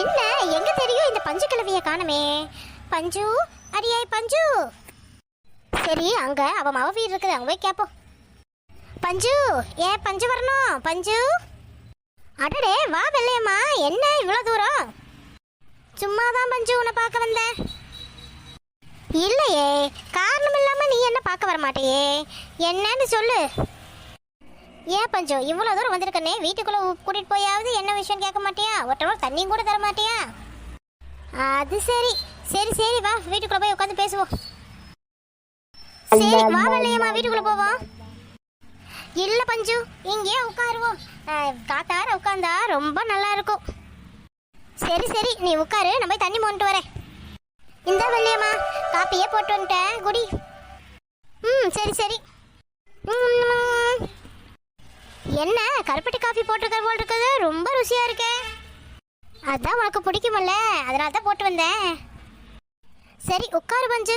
என்ன? எங்க தெரியும் இந்த பஞ்சு கிழவிய காணமே? பஞ்சு? அடியாய் பஞ்சு! சரி அங்க அவ மவ வீடு இருக்குது. அங்க போய் கேப்போம். பஞ்சு! ஏன் பஞ்சு வரணும்? பஞ்சு! அடடே வா வெள்ளையம்மா. என்ன இவ்வளவு தூரம்? சும்மா தான் பஞ்சு உன்னை பார்க்க வந்தேன். இல்லையே காரணம் இல்லாம நீ என்ன பார்க்க வர மாட்டியே என்னன்னு சொல்லு. ஏன் பஞ்சு? இவ்வளோ தூரம் வந்திருக்கனே வீட்டுக்குள்ள கூட்டிட்டு போயாவது என்ன விஷயம் கேட்க மாட்டியா? ஒரு தண்ணியும் கூட தர மாட்டியா? அது சரி. சரி சரி வா வீட்டுக்குள்ள போய் உட்காந்து பேசுவோம். சரி வா வெள்ளையம்மா வீட்டுக்குள்ள போவோம். இல்ல பஞ்சு இங்கேயே உட்காருவோம். அஹ், காத்தார உட்காந்தா ரொம்ப நல்லா இருக்கும். சரி சரி நீ உட்காரு நான் போய் தண்ணி மோண்டு வரேன். இந்த வெள்ளையம்மா காப்பியே போட்டு வந்துட்டேன். குடி. ம் சரி சரி. ம், என்ன கருப்பட்டி காஃபி போட்டிருக்க போல் இருக்குது ரொம்ப ருசியாக இருக்கே. அதான் உனக்கு பிடிக்குமல்ல. அதனால தான் போட்டு வந்தேன். சரி உட்காரு பஞ்சு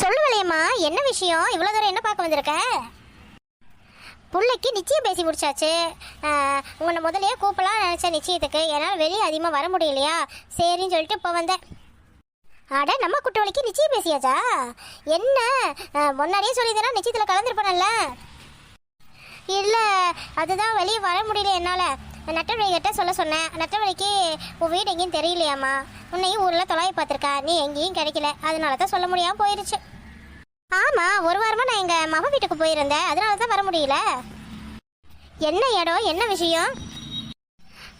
சொல்லுவலையம்மா என்ன விஷயம்? இவ்வளோ தூரம் என்ன பார்க்க வந்திருக்க? பிள்ளைக்கு நிச்சயம் பேசி முடிச்சாச்சு. உங்களை உன்னை முதல்லயே கூப்பிடலாம் நினச்சேன் நிச்சயத்துக்கு. என்னால் வெளியே அதிகமாக வர முடியலையா? சரின்னு சொல்லிட்டு இப்போ வந்தேன். அட நம்ம குட்டவழிக்கு நிச்சயம் பேசியாச்சா? என்ன? முன்னாடியே சொல்லியிருந்தேன்னா நிச்சயத்தில் கலந்துருப்பேன்ல அதுதான் வெளியே வர முடியல என்னால். நட்டவழி கிட்ட சொல்ல சொன்னேன். நட்டவழிக்கு உன் வீடு எங்கேயும் தெரியலையாம்மா. உன்னையும் ஊரில் தொலைவி பார்த்துருக்கா. நீ எங்கேயும் கிடைக்கல. அதனால தான் சொல்ல முடியாமல் போயிருச்சு. ஆமாம் ஒரு வாரமாக நான் எங்கள் மகன் வீட்டுக்கு போயிருந்தேன். அதனால தான் வர முடியல. என்ன இடம் என்ன விஷயம்?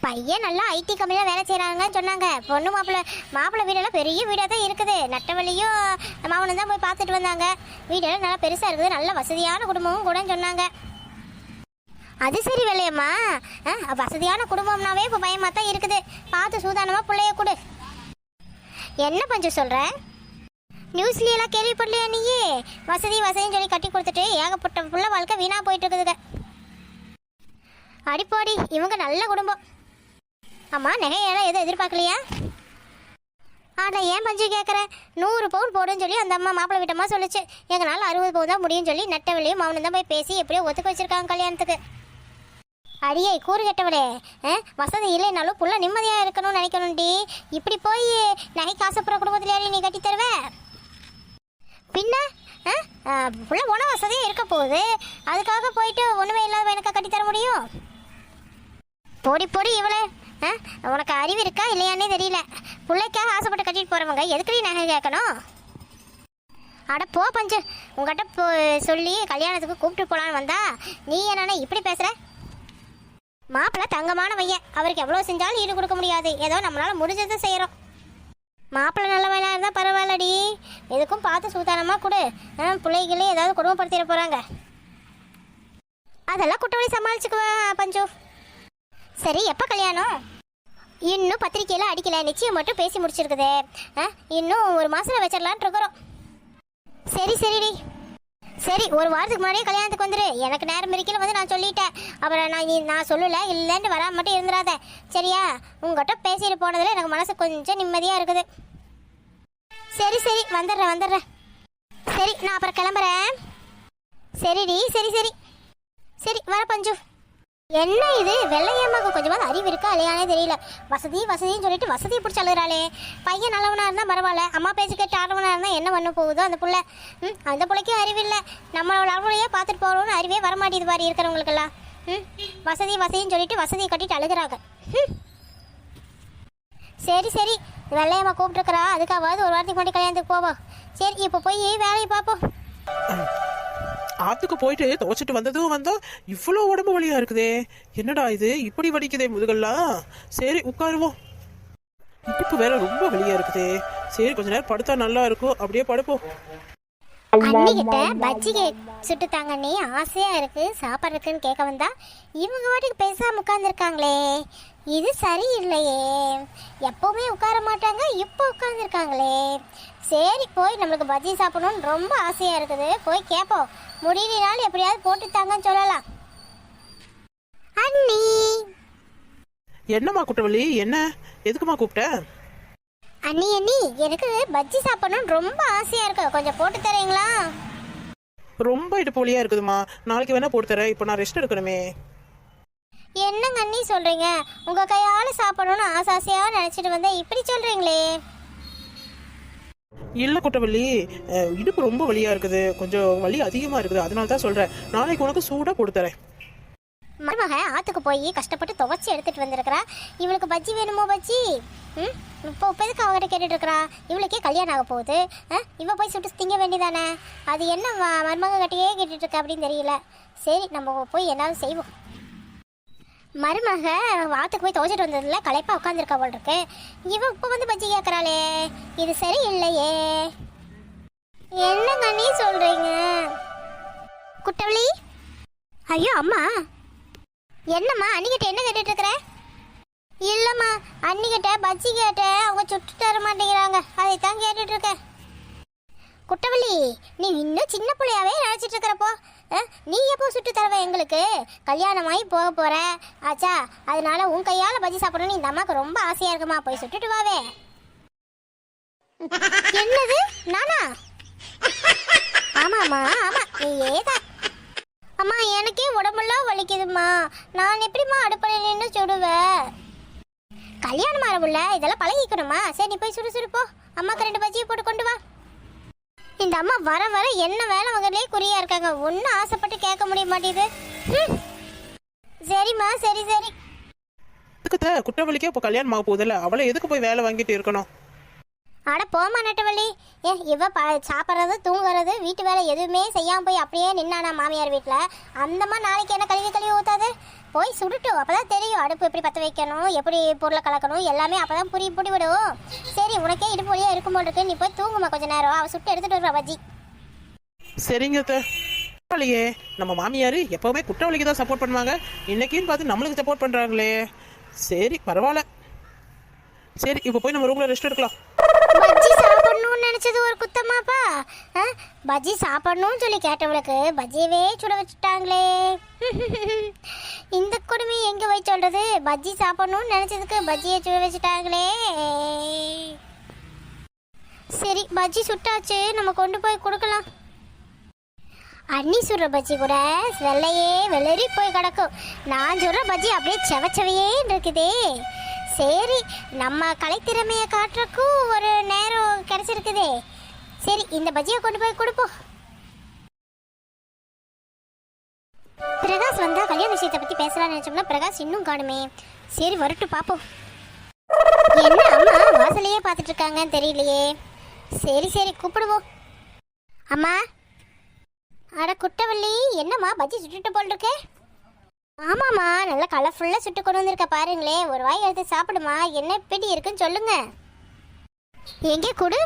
பையன் நல்லா ஐடி கம்பெனியில் வேலை செய்கிறாங்கன்னு சொன்னாங்க. பொண்ணு மாப்பிள்ளை மாப்பிள்ளை வீடெல்லாம் பெரிய வீடாக தான் இருக்குது. நட்டவழியும் மாவனும் தான் போய் பார்த்துட்டு வந்தாங்க. வீடெல்லாம் நல்லா பெருசாக இருக்குது. நல்ல வசதியான குடும்பமும் கூடன்னு சொன்னாங்க. அது சரி வெள்ளையம்மா ஆ, வசதியான குடும்பம்னாவே இப்போ பயமாக தான் இருக்குது. பார்த்து சூதானமாக பிள்ளைய கொடு. என்ன பஞ்சு சொல்கிற நியூஸ்லேயெல்லாம் கேள்விப்படலையா நீயே? வசதி வசதின்னு சொல்லி கட்டி கொடுத்துட்டு ஏகப்பட்ட புள்ள வாழ்க்கை வீணாக போயிட்டு இருக்குதுங்க. அடிப்பாடி இவங்க நல்ல குடும்பம். அம்மா நகையெல்லாம் எதுவும் எதிர்பார்க்கலையா? ஆனால் ஏன் பஞ்சு கேட்குறேன் நூறு பவுன் போடுன்னு சொல்லி அந்த அம்மா மாப்பிள்ளை வீட்டம்மா சொல்லுச்சு. எங்களால் அறுபது பவுன் தான் முடியும்னு சொல்லி நட்ட வெளியும் மௌனம் தான் போய் பேசி எப்படியோ ஒத்துக்க வச்சிருக்காங்க கல்யாணத்துக்கு. அடியே கூறு கெட்டவளே. ஆ, வசதி இல்லைனாலும் புள்ள நிம்மதியாக இருக்கணும்னு நினைக்கணும்டி. இப்படி போய் நகை காசுப்புற குடும்பத்திலேயே நீ கட்டி தருவ? பின்ன? ஆ, புள்ள உன வசதியும் இருக்க போகுது. அதுக்காக போயிட்டு ஒன்றுமே இல்லாத எனக்கு கட்டி தர முடியும்? பொடி பொடி இவளே. ஆ, உனக்கு அறிவு இருக்கா இல்லையானே தெரியல. பிள்ளைக்காக ஆசைப்பட்டு கட்டிட்டு போகிறவங்க எதுக்கு நகை கேட்கணும்? அட போ பஞ்சு. உங்ககிட்ட போ சொல்லி கல்யாணத்துக்கு கூப்பிட்டு போகலான்னு வந்தா நீ என்னென்ன இப்படி பேசுகிற மாப்பிள்ளை தங்கமான பையன் அவருக்கு எவ்வளோ செஞ்சாலும் ஈடு கொடுக்க முடியாது. ஏதோ நம்மளால முடிஞ்சதை செய்கிறோம் மாப்பிள்ளை நல்லவனா இருந்தால் பரவாயில்லடி. எதுக்கும் பார்த்து சூதானமாக கொடு. பிள்ளைகளே ஏதாவது குடும்பப்படுத்திட போகிறாங்க அதெல்லாம் குட்டவழி சமாளிச்சுக்குவேன் பஞ்சு. சரி எப்போ கல்யாணம்? இன்னும் பத்திரிக்கையில் அடிக்கல. நிச்சயம் மட்டும் பேசி முடிச்சிருக்குதே. ஆ, இன்னும் ஒரு மாதத்தில் வச்சிடலான்ட்டு இருக்கிறோம். சரி சரிடி. சரி ஒரு வாரத்துக்கு முன்னாடியே கல்யாணத்துக்கு வந்துரு. எனக்கு நேரம் இருக்கல வந்து நான் சொல்லிட்டேன். அப்புறம் நான் நீ- நான் சொல்லல இல்லைன்னு வராம மட்டும் இருந்துடாத. சரியா? உங்ககிட்ட பேசிட்டு போனதுல எனக்கு மனசு கொஞ்சம் நிம்மதியாக இருக்குது. சரி சரி வந்துடுறேன் வந்துடுறேன். சரி நான் அப்புறம் கிளம்புறேன். சரிடி சரி சரி. சரி வர பஞ்சு. என்ன இது? வெள்ளையம்மாக்கு கொஞ்சமாவது அறிவு இருக்கா இல்லையானே தெரியல. வசதி வசதின்னு சொல்லிட்டு வசதியை பிடிச்சி அழுகிறாளே. பையன் நல்லவனா இருந்தால் பரவாயில்ல. அம்மா பேச்சு கேட்டு ஆடவனா இருந்தால் என்ன பண்ண போகுதோ அந்த பிள்ளை. ம் அந்த பிள்ளைக்கும் அறிவு இல்லை. நம்மளோட அவளையே பார்த்துட்டு போகணும்னு அறிவே வரமாட்டேது பாரு இருக்கிறவங்களுக்கெல்லாம். ம் வசதி வசதின்னு சொல்லிட்டு வசதியை கட்டிட்டு அழுகிறாங்க. ம். சரி சரி. வெள்ளையம்மா கூப்பிட்டுருக்குறா. அதுக்காவது ஒரு வாரத்துக்கு முன்னாடி கல்யாணத்துக்கு போவோம். சரி இப்போ போய் வேலையை பார்ப்போம். ஆத்துக்கு போயிட்டு துவைச்சிட்டு வந்ததும் வந்தா இவ்வளோ உடம்பு வழியா இருக்குதே. என்னடா இது? இப்படி வலிக்குதே முதுகெல்லாம் சரி உட்காருவோம். இடுப்பு வேற ரொம்ப வழியா இருக்குதே. சரி கொஞ்ச நேரம் படுத்தா நல்லா இருக்கும். அப்படியே படுப்போம். அண்ணிக்கிட்ட பஜ்ஜி கே சுட்டுத்தாங்க நீ ஆசையா இருக்கு சாப்பிட்றதுக்குன்னு கேட்க வந்தா இவங்க வாட்டுக்கு பேசாம உட்காந்துருக்காங்களே இது சரியில்லையே. எப்பவுமே உட்கார மாட்டாங்க இப்போ உட்காந்துருக்காங்களே சரி போய் நம்மளுக்கு பஜ்ஜி சாப்பிடணும்னு ரொம்ப ஆசையா இருக்குது. போய் கேட்போம் முடியலனாலும் எப்படியாவது போட்டுத்தாங்கன்னு சொல்லலாம். அண்ணி. என்னம்மா குட்டவள்ளி என்ன? எதுக்குமா கூப்பிட்ட? அண்ணி அண்ணி எனக்கு பஜ்ஜி சாப்பிடணும்னு ரொம்ப ஆசையா இருக்கு. கொஞ்சம் போட்டு தரீங்களா? ரொம்ப இடுப்பு வலியா இருக்குதுமா நாளைக்கு வேணா போட்டு தரேன். இப்போ நான் ரெஸ்ட் எடுக்கணுமே. என்னங்க அண்ணி சொல்றீங்க? உங்க கையால சாப்பிடணும்னு ஆசை ஆசையா நினைச்சிட்டு வந்தா இப்படி சொல்றீங்களே. இல்லை குட்டவள்ளி. இடுப்பு ரொம்ப வலியாக இருக்குது. கொஞ்சம் வலி அதிகமாக இருக்குது. அதனால தான் சொல்கிறேன் நாளைக்கு உனக்கு சூடாக கொடுத்துறேன் மருமக ஆற்றுக்கு போய் கஷ்டப்பட்டு துவைச்சி எடுத்துட்டு வந்திருக்கிறா. இவளுக்கு பஜ்ஜி வேணுமோ பஜ்ஜி? ம்? இப்போ இப்போ எதுக்கு அவங்ககிட்ட கேட்டுட்டு இருக்கிறா? இவளுக்கே கல்யாணம் ஆக போகுது. ஆ? இவ போய் சுட்டு திங்க வேண்டியதானே? அது என்ன மருமக கட்டியே கேட்டுட்டு இருக்கா அப்படின்னு தெரியல. சரி நம்ம போய் என்னாலும் செய்வோம். மருமக வாத்துக்கு போய் துவைச்சிட்டு வந்ததுல களைப்பாக உட்காந்துருக்கா போல் இருக்கு. இவன் இப்போ வந்து பஜ்ஜி கேட்குறாளே இது சரி இல்லையே என்னங்க நீ சொல்கிறீங்க குட்டவளி? ஐயோ அம்மா. என்னம்மா அன்னிக்கிட்ட என்ன கேட்டுட்டு இருக்கிற இல்லம்மா அன்னிக்கிட்ட பஜ்ஜி கேட்ட அவங்க சுட்டு தர மாட்டேங்கிறாங்க. அதை தான் கேட்டுட்டு இருக்கேன் குட்டவள்ளி நீ இன்னும் சின்ன பிள்ளையாவே நினைச்சிட்டு இருக்கிறப்போ நீ எப்போ சுட்டு தருவ எங்களுக்கு? கல்யாணமாகி போக போற. ஆச்சா அதனால உன் கையால பஜ்ஜி சாப்பிடணும்னு இந்த அம்மாவுக்கு ரொம்ப ஆசையா இருக்குமா? போய் சுட்டுட்டு வாவே. என்னது? நானா? ஆமாம்மா ஆமா. நீ தான் அம்மா எனக்கே உடம்பெல்லாம் வலிக்குதும்மா. நான் எப்படிம்மா அடுப்படையில் நின்று சுடுவேன்? கல்யாணம் ஆரம்புல இதெல்லாம் பழகிக்கணுமா? சரி நீ போய் சுடு சுடு அம்மாக்கு ரெண்டு பஜ்ஜியை போட்டு கொண்டு வா. இந்த அம்மா வர வர என்ன வேலை வகையிலே குறியா இருக்காங்க. ஒன்றும் ஆசைப்பட்டு கேட்க முடிய மாட்டேது ம். சரிம்மா சரி சரி. அதுக்கு இப்போ கல்யாணம் ஆக போகுதுல்ல. அவளை எதுக்கு போய் வேலை வாங்கிட்டு இருக்கணும்? அட போமா நட்டவள்ளி. ஏ இவ ப சாப்பிட்றது தூங்குறது வீட்டு வேலை எதுவுமே செய்யாமல் போய் அப்படியே நின்னானா மாமியார் வீட்டில் அந்த மாதிரி நாளைக்கு என்ன கழுவி கழுவி ஊற்றாது போய் சுடுட்டு அப்பதான் தெரியும். அடுப்பு எப்படி பற்ற வைக்கணும் எப்படி பொருளை கலக்கணும் எல்லாமே அப்போ தான் புரிய புடி விடும் சரி உனக்கே இடுப்பு வழியாக இருக்கும் போல் இருக்கு. நீ போய் தூங்குமா கொஞ்ச நேரம். அவள் சுட்டு எடுத்துட்டு வருவா பஜ்ஜி சரிங்க அத்தை. பரவாயில்லையே. நம்ம மாமியார் எப்போவுமே குற்றவாளிக்கு தான் சப்போர்ட் பண்ணுவாங்க. இன்னைக்குன்னு பார்த்து நம்மளுக்கு சப்போர்ட் பண்ணுறாங்களே சரி பரவாயில்ல. சரி இப்போ போய் நம்ம ரூம்ல ரெஸ்ட் எடுக்கலாம். பஜ்ஜி சாப்பிடணும்னு நினைச்சது ஒரு குத்தமாப்பா? ஆ? பஜ்ஜி சாப்பிடணும்னு சொல்லி கேட்டவளுக்கு பஜ்ஜியவே சுட வச்சுட்டாங்களே. இந்த கொடுமை எங்க போய் சொல்றது? பஜ்ஜி சாப்பிடணும்னு நினைச்சதுக்கு பஜ்ஜியை சுட வச்சுட்டாங்களே. சரி பஜ்ஜி சுட்டாச்சு. நம்ம கொண்டு போய் கொடுக்கலாம். அண்ணி சுடுற பஜ்ஜி கூட வெள்ளையே வெள்ளரி போய் கிடக்கும். நான் சுடுற பஜ்ஜி அப்படியே செவச்சவையே இருக்குதே. சரி நம்ம கலைத்திறமையை காட்டுறக்கும் ஒரு நேரம் கிடைச்சிருக்குதே. சரி இந்த பஜ்ஜியை கொண்டு போய் கொடுப்போம் பிரகாஷ் வந்தா கல்யாண விஷயத்தை பத்தி பேசலாம்னு நினைச்சோம்னா பிரகாஷ் இன்னும் காணுமே. சரி வரட்டு பாப்போம். என்ன அம்மா வாசலையே பார்த்துட்டு இருக்காங்கன்னு தெரியலையே. சரி சரி கூப்பிடுவோம். அம்மா அட குட்டவள்ளி என்னம்மா பஜ்ஜி சுட்டுட்டு போல் இருக்கேன் ஆமாம்மா நல்லா கலர்ஃபுல்லாக சுட்டு கொண்டு வந்திருக்க பாருங்களேன் ஒரு வாய் எடுத்து சாப்பிடுமா? என்ன பிடி இருக்குன்னு சொல்லுங்க. எங்கே கொடு?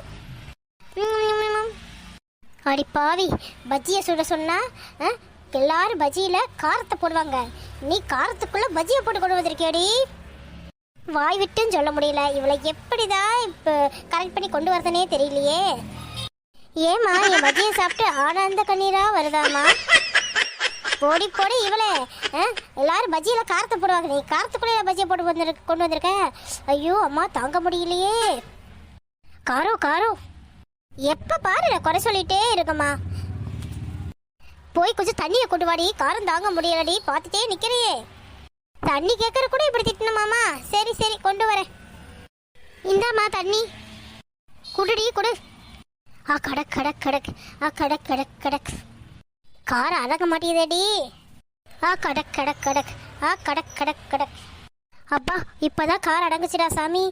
அடி பாவி பஜ்ஜியை சுட சொன்னா ஆ, எல்லாரும் பஜ்ஜியில் காரத்தை போடுவாங்க. நீ காரத்துக்குள்ளே பஜ்ஜியை போட்டு கொண்டு வந்திருக்கியாடி. வாய் விட்டுன்னு சொல்ல முடியல. இவளை எப்படி தான் இப்போ கரெக்ட் பண்ணி கொண்டு வரதுனே தெரியலையே. ஏமா என் பஜ்ஜியை சாப்பிட்டு ஆனந்த கண்ணீரா வருதாமா போடி போடி இவளே. ஆ? எல்லாரும் பஜ்ஜியில் காரத்தை போடுவாங்க. நீ காரத்துக்குள்ளே பஜ்ஜியை போட்டு வந்திருக்க கொண்டு வந்திருக்க? ஐயோ அம்மா தாங்க முடியலையே. காரம் காரம் எப்போ பாரு குறை சொல்லிட்டே இருக்கம்மா. போய் கொஞ்சம் தண்ணியை கொண்டு வாடி. காரம் தாங்க முடியலடி. பார்த்துட்டே நிற்கிறையே தண்ணி கேட்கற கூட இப்படி திட்டணுமாமா சரி சரி கொண்டு வரேன். இந்தாம்மா தண்ணி. குடுடி குடு. ஆ கடக் கடக் கடக். ஆ கடக் கடக் கடக். காரம் அடக்க மாட்டேதேடி ஆ கடக் கடக் கடக். ஆ கடக் கடக் கடக். அப்பா இப்போதான் கார் அடங்குச்சுடா சாமி.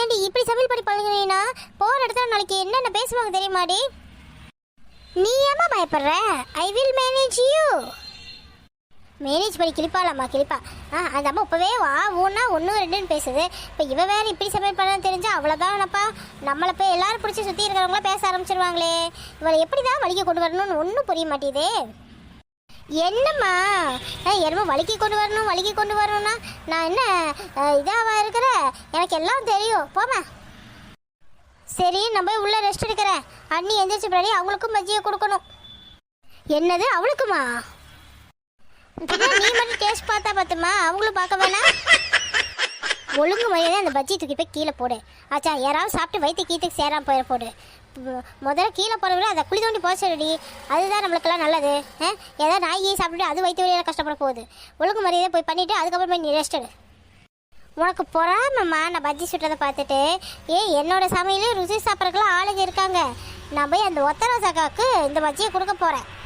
ஏண்டி இப்படி சமையல் பண்ணி பழகினா போகிற இடத்துல நாளைக்கு என்னென்ன பேசுவாங்க தெரியுமாடி? நீ ஏமா பயப்படுற? I will manage you manage பண்ணி கிளிப்பாலாம்மா கிளிப்பா ஆ அந்த அம்மா இப்போவே வா ஊன்னா ஒன்று ரெண்டுன்னு பேசுது. இப்போ இவ வேறு இப்படி சமையல் பண்ண தெரிஞ்சா அவ்வளோதானப்பா நம்மளை போய் எல்லாரும் பிடிச்சி சுற்றி இருக்கிறவங்களாம் பேச ஆரம்பிச்சிருவாங்களே. இவளை எப்படி தான் வலிக்க கொண்டு வரணும்னு ஒன்றும் புரிய மாட்டேதே என்னம்மா? ஆ, என்னமோ வலிக்கு கொண்டு வரணும் வலிக்கி கொண்டு வரணும்னா. நான் என்ன இதாவா இருக்கிற? எனக்கு எல்லாம் தெரியும். போமா சரி நான் போய் உள்ள ரெஸ்ட் எடுக்கிறேன். அண்ணி எந்திரிச்சு பின்னாடி அவங்களுக்கும் பஜ்ஜியை கொடுக்கணும். என்னது அவளுக்குமா? நீ மட்டும் டேஸ்ட் பார்த்தா பார்த்துமா அவங்களும் பார்க்க வேணாம் ஒழுங்கு மரியாதை அந்த பஜ்ஜி தூக்கி போய் கீழே போடு. ஆச்சா யாராவது சாப்பிட்டு வயிற்று கீத்துக்கு சேராமல் போயிட போடு. முதல்ல கீழே போகிறவரை அதை குழி தோண்டி போச்சுடி அதுதான் நம்மளுக்கெல்லாம் நல்லது. ஏதாவது நாயை சாப்பிட்டு அது வயிற்று வழியில் கஷ்டப்பட போகுது. ஒழுங்கு மரியாதை போய் பண்ணிவிட்டு அதுக்கப்புறமே நீ ரெஸ்ட் எடு. உனக்கு பொறாமம்மா நான் பஜ்ஜி சுட்டதை பார்த்துட்டு. ஏ என்னோட சமையலே ருசி சாப்பிட்றதுக்குலாம் ஆளுங்க இருக்காங்க. நான் போய் அந்த ஒத்தராசாக்காவுக்கு இந்த பஜ்ஜியை கொடுக்க போகிறேன்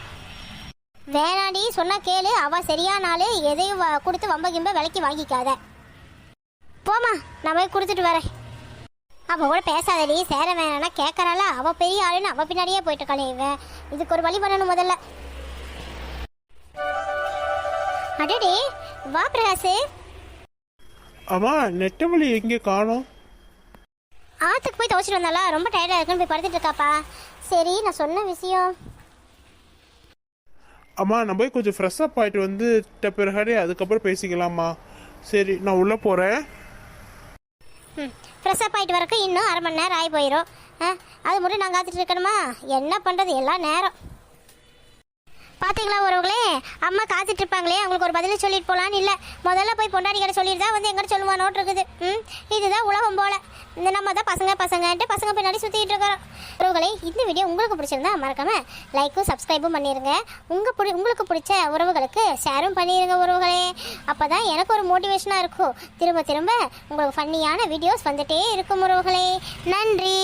வேணாடி சொன்னால் கேளு. அவள் சரியான ஆளு. எதையும் வ- கொடுத்து வம்ப கிம்ப விலைக்கு வாங்கிக்காத. போமா நான் போய் கொடுத்துட்டு வரேன். அவ கூட பேசாதடி சேர வேணாம்னா கேட்கறாள அவ பெரிய ஆளுன்னு அவ பின்னாடியே போயிட்டு இருக்காளே இவன் இதுக்கு ஒரு வழி பண்ணணும் முதல்ல. அடடே வா பிரகாஷ் அம்மா நெட்டவழி எங்கே காணோம்? ஆத்துக்கு போய் துவச்சிட்டு வந்தாளா? ரொம்ப டயர்டாக இருக்குன்னு போய் படுத்துட்டு இருக்காப்பா. சரி நான் சொன்ன விஷயம். அம்மா நான் போய் கொஞ்சம் ஃப்ரெஷ் அப் ஆகிட்டு வந்து பிறகு அதுக்கப்புறம் பேசிக்கலாம்மா. சரி நான் உள்ளே போகிறேன் ம் ஃப்ரெஷ் ஆகிட்டு வரக்கு இன்னும் அரை மணி நேரம் ஆகி போயிடும் ஆ அது மட்டும் நான் காத்துட்டு இருக்கணுமா? என்ன பண்ணுறது எல்லாம் நேரம். பார்த்தீங்களா ஒருவங்களே அம்மா காத்துட்டு இருப்பாங்களே அவங்களுக்கு ஒரு பதில் சொல்லிட்டு போகலான்னு இல்லை. முதல்ல போய் பொண்டாடி கடை சொல்லிட்டு தான் வந்து எங்கிட்ட சொல்லுவானோட்டு இருக்குது. ம் இதுதான் உலகம் போல். இந்த நம்ம தான் பசங்க பசங்கன்ட்டு பசங்க பின்னாடி சுற்றிக்கிட்டு இருக்கிறோம் உறவுகளே இந்த வீடியோ உங்களுக்கு பிடிச்சிருந்தா மறக்காம லைக்கும் சப்ஸ்கிரைபும் பண்ணிடுங்க உங்கள் பிடி உங்களுக்கு பிடிச்ச உறவுகளுக்கு ஷேரும் பண்ணிடுங்க உறவுகளே. அப்போ தான் எனக்கு ஒரு மோட்டிவேஷனாக இருக்கும். திரும்ப திரும்ப உங்களுக்கு ஃபன்னியான வீடியோஸ் வந்துட்டே இருக்கும் உறவுகளே. நன்றி.